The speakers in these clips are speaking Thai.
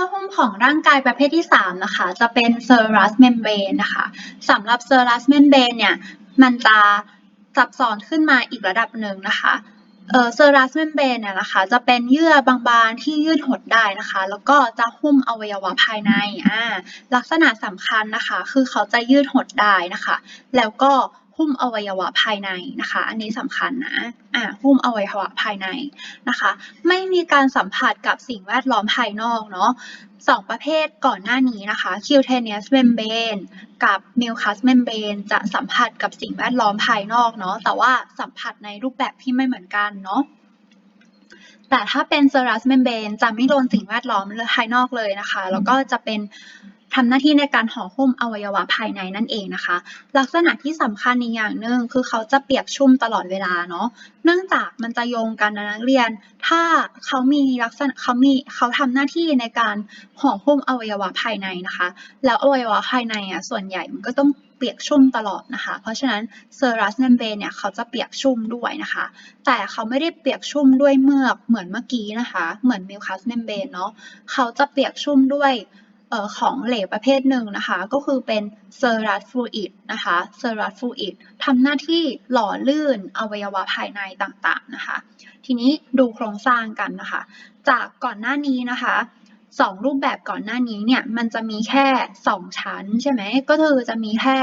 อหุ้มของร่างกายประเภทที่ 3 นะคะ จะเป็น serous membrane นะคะสำหรับ serous membrane เนี่ย มันจะซับซ้อนขึ้นมาอีกระดับหนึ่งนะคะเอ่อ serous membrane เนี่ยนะคะ จะเป็นเยื่อบางๆที่ยืดหดได้นะคะ แล้วก็จะหุ้มอวัยวะภายในอ่าลักษณะสำคัญนะคะ คือเขาจะยืดหดได้นะคะ แล้วก็ หุ้มอวัยวะภายในนะคะ อันนี้สำคัญนะอ่าหุ้มอวัยวะภายในนะคะ ไม่มีการสัมผัสกับสิ่งแวดล้อมภายนอกเนาะสองประเภทก่อนหน้านี้นะคะ cutaneous membrane กับ mucous membrane จะสัมผัสกับสิ่งแวดล้อมภายนอกเนาะ แต่ว่าสัมผัสในรูปแบบที่ไม่เหมือนกันเนาะแต่ถ้าเป็น serous membrane จะไม่โดนสิ่งแวดล้อมภายนอกเลยนะคะ แล้วก็จะเป็น ทำหน้าที่ในการห่อหุ้มอวัยวะภายในนั่นเองนะคะ ลักษณะที่สำคัญอีกอย่างหนึ่งคือเขาจะเปียกชุ่มตลอดเวลาเนาะเนื่องจากมันจะโยงกันนะนักเรียน ถ้าเขามีลักษณะเขามีเขาทำหน้าที่ในการห่อหุ้มอวัยวะภายในนะคะ แล้วอวัยวะภายในอะส่วนใหญ่มันก็ต้องเปียกชุ่มตลอดนะคะ เพราะฉะนั้น serous membrane เนี่ยเขาจะเปียกชุ่มด้วยนะคะ แต่เขาไม่ได้เปียกชุ่มด้วยเมือกเหมือนเมื่อกี้นะคะ เหมือน mucous membrane เนาะเขาจะเปียกชุ่มด้วย ออของเหลวประเภทหนึ่งนะคะ ก็คือเป็น serous fluid นะคะ serous fluid ทำหน้าที่หล่อลื่นอวัยวะภายในต่างๆนะคะ ทีนี้ดูโครงสร้างกันนะคะ จากก่อนหน้านี้นะคะสองรูปแบบก่อนหน้านี้เนี่ยมันจะมีแค่สองชั้นใช่ไหมก็คือจะมีแค่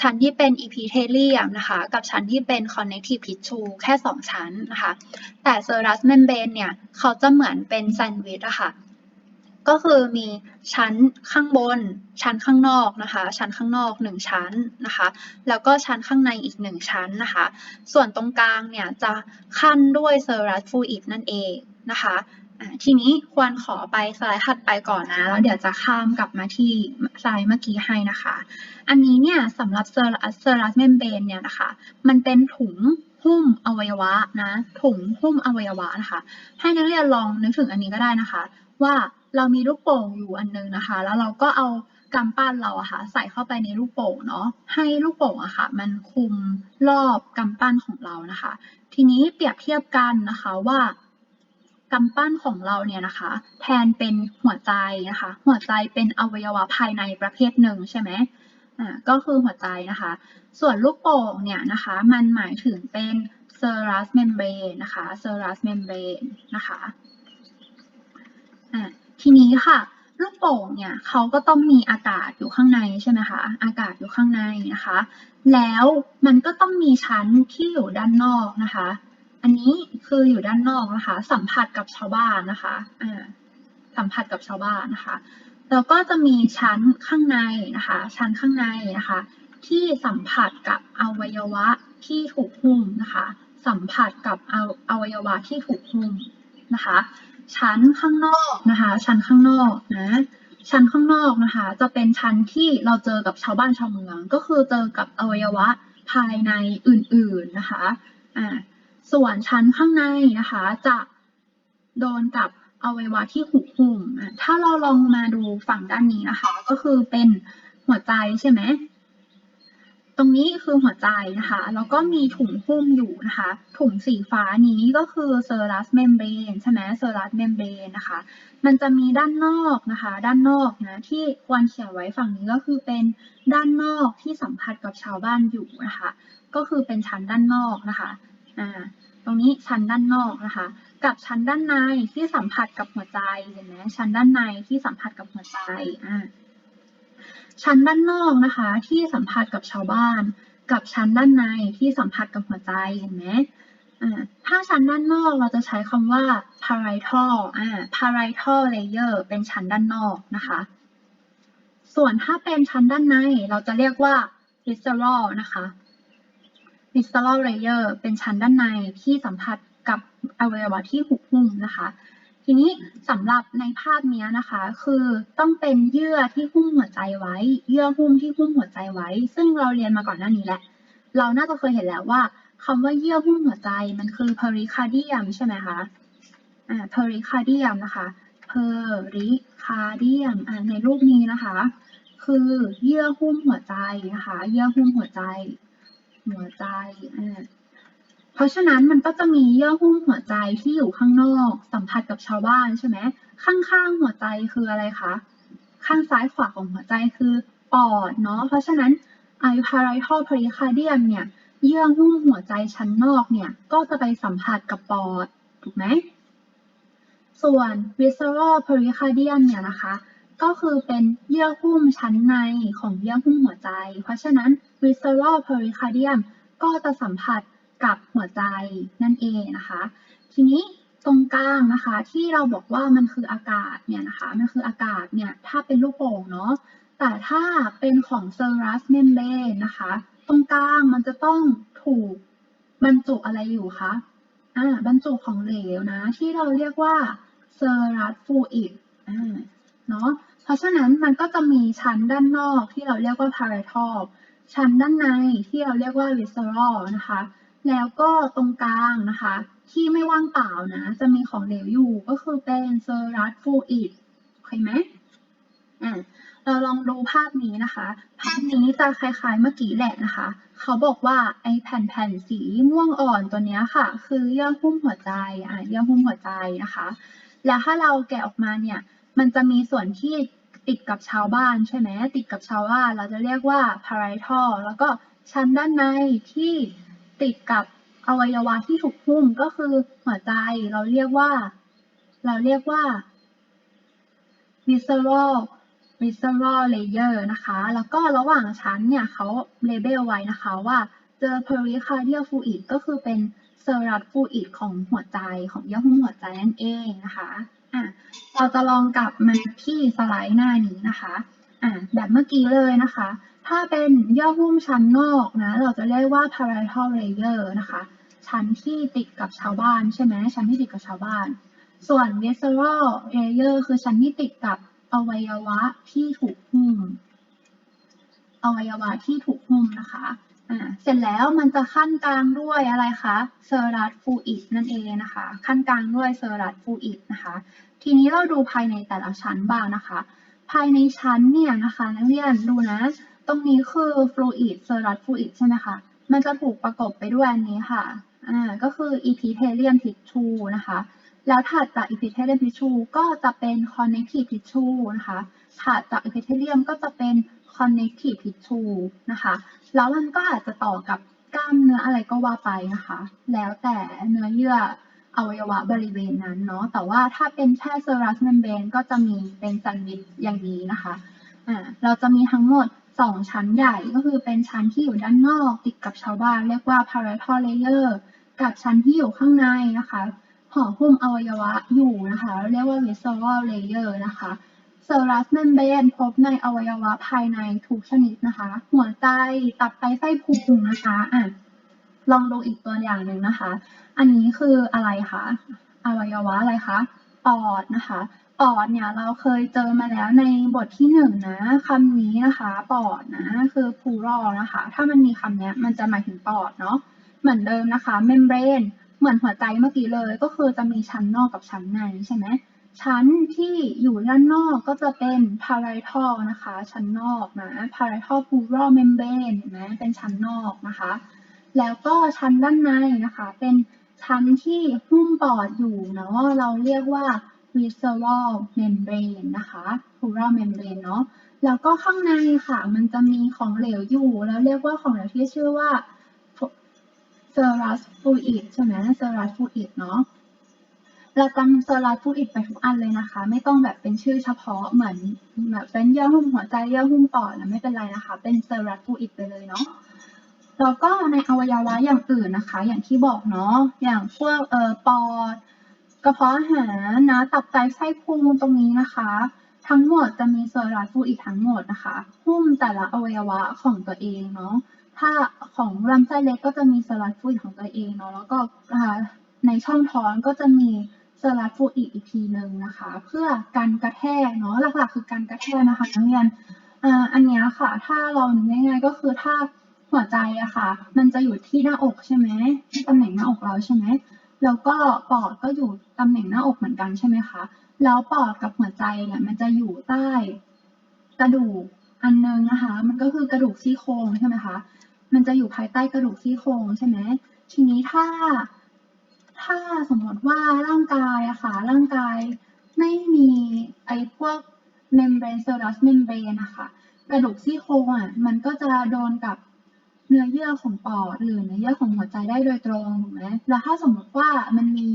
ชั้นที่เป็น epithelium นะคะ กับชั้นที่เป็น connective tissue แค่สองชั้นนะคะ แต่ serous membrane เนี่ยเขาจะเหมือนเป็นแซนด์วิชอะค่ะ ก็คือมีชั้นข้างบน ชั้นข้างนอกนะคะ ชั้นข้างนอกหนึ่งชั้นนะคะ แล้วก็ชั้นข้างในอีกหนึ่งชั้นนะคะ ส่วนตรงกลางเนี่ยจะขั้นด้วย serous fluid นั่นเองนะคะทีนี้ควรขอไปสไลด์ถัดไปก่อนนะ แล้วเดี๋ยวจะข้ามกลับมาที่สไลด์เมื่อกี้ให้นะคะ อันนี้เนี่ยสำหรับ serous serous membrane เนี่ยนะคะ มันเป็นถุงหุ้มอวัยวะนะ ถุงหุ้มอวัยวะนะคะ ให้นักเรียนลองนึกถึงอันนี้ก็ได้นะคะ ว่า เรามีลูกโป่งอยู่อันนึงนะคะ แล้วเราก็เอากำปั้นเราอะค่ะใส่เข้าไปในลูกโป่งเนาะให้ลูกโป่งอะค่ะ มันคุมรอบกำปั้นของเรานะคะ ทีนี้เปรียบเทียบกันนะคะว่ากำปั้นของเราเนี่ยนะคะ แทนเป็นหัวใจนะคะ หัวใจเป็นอวัยวะภายในประเภทหนึ่งใช่ไหมอ่าก็คือหัวใจนะคะ ส่วนลูกโป่งเนี่ยนะคะ มันหมายถึงเป็น serous membrane นะคะ serous membrane นะคะอ่า ทีนี้ค่ะลูกโป่งเนี่ยเขาก็ต้องมีอากาศอยู่ข้างในใช่ไหมคะอากาศอยู่ข้างในนะคะ แล้วมันก็ต้องมีชั้นที่อยู่ด้านนอกนะคะ อันนี้คืออยู่ด้านนอกนะคะ สัมผัสกับชาวบ้านนะคะอ่าสัมผัสกับชาวบ้านนะคะแล้วก็จะมีชั้นข้างในนะคะ ชั้นข้างในนะคะ ที่สัมผัสกับอวัยวะที่ถูกหุ้มนะคะ สัมผัสกับอวัยวะที่ถูกหุ้มนะคะ ชั้นข้างนอกนะคะ ชั้นข้างนอกนะชั้นข้างนอกนะคะ จะเป็นชั้นที่เราเจอกับชาวบ้านชาวเมือง ก็คือเจอกับอวัยวะภายในอื่นๆนะคะอ่าส่วนชั้นข้างในนะคะ จะโดนกับอวัยวะที่หุกหุ้มอะถ้าเราลองมาดูฝั่งด้านนี้นะคะ ก็คือเป็นหัวใจใช่ไหม รงนี้คือหัวใจนะคะ แล้วก็มีถุงหุ้มอยู่นะคะ ถุงสีฟ้านี้ก็คือ serous membrane ใช่ไหม serous membrane นะคะ มันจะมีด้านนอกนะคะ ด้านนอกนะที่ควรเขียนไว้ฝั่งนี้ก็คือเป็นด้านนอกที่สัมผัสกับชาวบ้านอยู่นะคะ ก็คือเป็นชั้นด้านนอกนะคะอ่าตรงนี้ชั้นด้านนอกนะคะ กับชั้นด้านในที่สัมผัสกับหัวใจเห็นไหมชั้นด้านในที่สัมผัสกับหัวใจอ่า ชั้นด้านนอกนะคะที่สัมผัสกับชาวบ้าน กับชั้นด้านในที่สัมผัสกับหัวใจเห็นไหมอ่าถ้าชั้นด้านนอกเราจะใช้คำว่า parietal อ่า parietal layer เป็นชั้นด้านนอกนะคะ ส่วนถ้าเป็นชั้นด้านในเราจะเรียกว่า visceral นะคะ visceral layer เป็นชั้นด้านในที่สัมผัสกับอวัยวะที่หุกหุ้มนะคะ ทีนี้สำหรับในภาพนี้นะคะ คือต้องเป็นเยื่อที่หุ้มหัวใจไว้ เยื่อหุ้มที่หุ้มหัวใจไว้ ซึ่งเราเรียนมาก่อนหน้านี้แหละ เราน่าจะเคยเห็นแล้วว่าคำว่าเยื่อหุ้มหัวใจมันคือ pericardium ใช่ไหมคะอ่า pericardium นะคะ pericardium อ่าในรูปนี้นะคะ คือเยื่อหุ้มหัวใจนะคะ เยื่อหุ้มหัวใจ หัวใจอ่า ราะฉะนั้นมันก็จะมีเยื่อหุ้มหัวใจที่อยู่ข้างนอก สัมผัสกับชาวบ้านใช่ไหมข้างๆหัวใจคืออะไรคะข้างซ้ายขวาของหัวใจคือปอดเนาะเพราะฉะนั้น i parietal pericardium เนี่ยเยื่อหุ้มหัวใจชั้นนอกเนี่ยก็จะไปสัมผัสกับปอดถูกไหมส่วน visceral pericardium เนี่ยนะคะ ก็คือเป็นเยื่อหุ้มชั้นในของเยื่อหุ้มหัวใจ เพราะฉะนั้น visceral pericardium ก็จะสัมผัส กับหัวใจนั่นเองนะคะ ทีนี้ตรงกลางนะคะที่เราบอกว่ามันคืออากาศเนี่ยนะคะมันคืออากาศเนี่ยถ้าเป็นลูกโป่งเนาะแต่ถ้าเป็นของ serous membrane นะคะ ตรงกลางมันจะต้องถูกบรรจุอะไรอยู่คะอ่าบรรจุของเหลวนะ ที่เราเรียกว่า serous fluid อ่าเนาะเพราะฉะนั้นมันก็จะมีชั้นด้านนอกที่เราเรียกว่า parietal ชั้นด้านในที่เราเรียกว่า visceral นะคะ แล้วก็ตรงกลางนะคะ ที่ไม่ว่างเปล่านะ จะมีของเหลวอยู่ก็คือเป็น serous fluid โอเคไหมอ่าเราลองดูภาพนี้นะคะ ภาพนี้จะคล้ายๆเมื่อกี้แหละนะคะ เขาบอกว่าไอ้แผ่นๆสีม่วงอ่อนตัวนี้ค่ะ คือเยื่อหุ้มหัวใจอะเยื่อหุ้มหัวใจนะคะ แล้วถ้าเราแกะออกมาเนี่ย มันจะมีส่วนที่ติดกับชาวบ้านใช่ไหมติดกับชาวบ้านเราจะเรียกว่า parietal แล้วก็ชั้นด้านในที่ ติดกับอวัยวะที่ถูกหุ้มก็คือหัวใจเราเรียกว่า เราเรียกว่า visceral visceral layer นะคะ แล้วก็ระหว่างชั้นเนี่ยเขาเลเบลไว้นะคะว่าเจอ pericardial fluid ก็คือเป็น serous fluid ของหัวใจของเยื่อหุ้มหัวใจนั่นเองนะคะอะเราจะลองกลับมาที่สไลด์หน้านี้นะคะอะแบบเมื่อกี้เลยนะคะ ถ้าเป็นเยื่อหุ้มชั้นนอกนะ เราจะเรียกว่า parietal layer นะคะ ชั้นที่ติดกับชาวบ้านใช่ไหมชั้นที่ติดกับชาวบ้าน ส่วน visceral layer คือชั้นที่ติดกับอวัยวะที่ถูกหุ้ม อวัยวะที่ถูกหุ้มนะคะอ่าเสร็จแล้วมันจะขั้นกลางด้วยอะไรคะเซอรัสฟูอิดนั่นเองนะคะ ขั้นกลางด้วยเซอรัสฟูอิดนะคะ ทีนี้เราดูภายในแต่ละชั้นบ้างนะคะ ภายในชั้นเนี่ยนะคะ นักเรียนดูนะ ตรงนี้คือฟลูอิดเซอรัสฟลูอิดใช่ไหมคะ มันจะถูกประกบไปด้วยอันนี้ค่ะ อ่า ก็คือ epithelium tissue นะคะ แล้วถัดจาก epithelium tissue ก็จะเป็น connective tissue นะคะ ถัดจาก epithelium ก็จะเป็น connective tissue นะคะ แล้วมันก็อาจจะต่อกับกล้ามเนื้ออะไรก็ว่าไปนะคะ แล้วแต่เนื้อเยื่ออวัยวะบริเวณนั้นเนาะ แต่ว่าถ้าเป็นแค่ serous membrane ก็จะมีเป็นแซนวิชอย่างนี้นะคะ อ่า เราจะมีทั้งหมด 2ชั้นใหญ่ก็คือเป็นชั้นที่อยู่ด้านนอกติดกับชาวบ้าน เรียกว่า parietal layer กับชั้นที่อยู่ข้างในนะคะห่อหุ้มอวัยวะอยู่นะคะ เรียกว่า visceral layer นะคะ serous membrane พบในอวัยวะภายในทุกชนิดนะคะ หัวใจตับไตไส้พุงนะคะอะลองดูอีกตัวอย่างหนึ่งนะคะ อันนี้คืออะไรคะ อวัยวะอะไรคะ ปอดนะคะ ปอดเนี่ยเราเคยเจอมาแล้วในบทที่หนึ่งนะคำนี้นะคะปอดนะคือ plural นะคะ ถ้ามันมีคำนี้มันจะหมายถึงปอดเนาะเหมือนเดิมนะคะ membrane เหมือนหัวใจเมื่อกี้เลยก็คือจะมีชั้นนอกกับชั้นในใช่ไหมชั้นที่อยู่ด้านนอกก็จะเป็น parietal นะคะ ชั้นนอกนะ parietal pleural membrane เห็นไหมเป็นชั้นนอกนะคะ แล้วก็ชั้นด้านในนะคะ เป็นชั้นที่หุ้มปอดอยู่เนาะเราเรียกว่า visceral membrane นะคะ pleural membrane เนาะแล้วก็ข้างในค่ะ มันจะมีของเหลวอยู่ แล้วเรียกว่าของเหลวที่ชื่อว่า serous fluid ใช่ไหม serous fluid เนาะเราจำ serous fluid ไปทุกอันเลยนะคะ ไม่ต้องแบบเป็นชื่อเฉพาะเหมือนแบบเป็นเยื่อหุ้มหัวใจเยื่อหุ้มปอดนะไม่เป็นไรนะคะ เป็น serous fluid ไปเลยเนาะแล้วก็ในอวัยวะอย่างอื่นนะคะ อย่างที่บอกเนาะอย่างพวกเอ่อปอด กระเพาะอาหารนะตับไตไส้พุงตรงนี้นะคะ ทั้งหมดจะมีเซอรัสฟูอิดทั้งหมดนะคะหุ้มแต่ละอวัยวะของตัวเองเนาะถ้าของลำไส้เล็กก็จะมีเซอรัสฟูอิดของตัวเองเนาะแล้วก็ในช่องท้องก็จะมีเซอรัสฟูอิดอีกทีหนึ่งนะคะ เพื่อกันกระแทกเนาะหลักๆ คือการกระแทกนะคะนักเรียนอันนี้ค่ะ ถ้าเราง่ายๆก็คือถ้าหัวใจอะค่ะ มันจะอยู่ที่หน้าอกใช่ไหมที่ตำแหน่งหน้าอกเราใช่ไหม แล้วก็ปอดก็อยู่ตำแหน่งหน้าอกเหมือนกันใช่ไหมคะ แล้วปอดกับหัวใจเนี่ยมันจะอยู่ใต้กระดูกอันนึงนะคะ มันก็คือกระดูกซี่โครงใช่ไหมคะ มันจะอยู่ภายใต้กระดูกซี่โครงใช่ไหมทีนี้ถ้า ถ้าสมมติว่าร่างกายอะค่ะ ร่างกายไม่มีไอ้พวก membrane serous membrane นะคะ กระดูกซี่โครงอะมันก็จะโดนกับ เนื้อเยื่อของปอดหรือเนื้อเยื่อของหัวใจได้โดยตรงถูกไหมแล้วถ้าสมมติว่ามันมี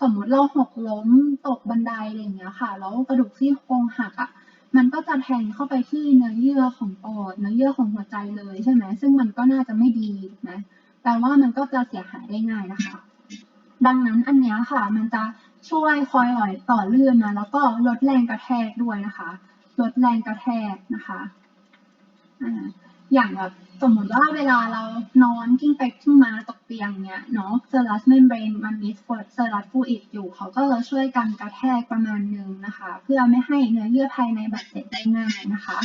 สมมติเราหกล้มตกบันไดอะไรอย่างเงี้ยค่ะ แล้วกระดูกซี่โครงหักอะ มันก็จะแทงเข้าไปที่เนื้อเยื่อของปอด เนื้อเยื่อของหัวใจเลยใช่ไหม ซึ่งมันก็น่าจะไม่ดีถูกไหมแปลว่ามันก็จะเสียหายได้ง่ายนะคะ ดังนั้นอันเนี้ยค่ะ มันจะช่วยคอยหล่อยต่อเลื่อนนะ แล้วก็ลดแรงกระแทกด้วยนะคะ ลดแรงกระแทกนะคะ อ่า อย่างแบบสมมติว่าเวลาเรานอนกิ้งไปกิ้งมาตกเตียงเนี้ยเนาะเซอรัสเมมเบรนมันมีเซอรัสฟูอิดอยู่ เขาก็จะช่วยกันกระแทกประมาณนึงนะคะ เพื่อไม่ให้เนื้อเยื่อภายในบาดเจ็บได้ง่ายนะคะ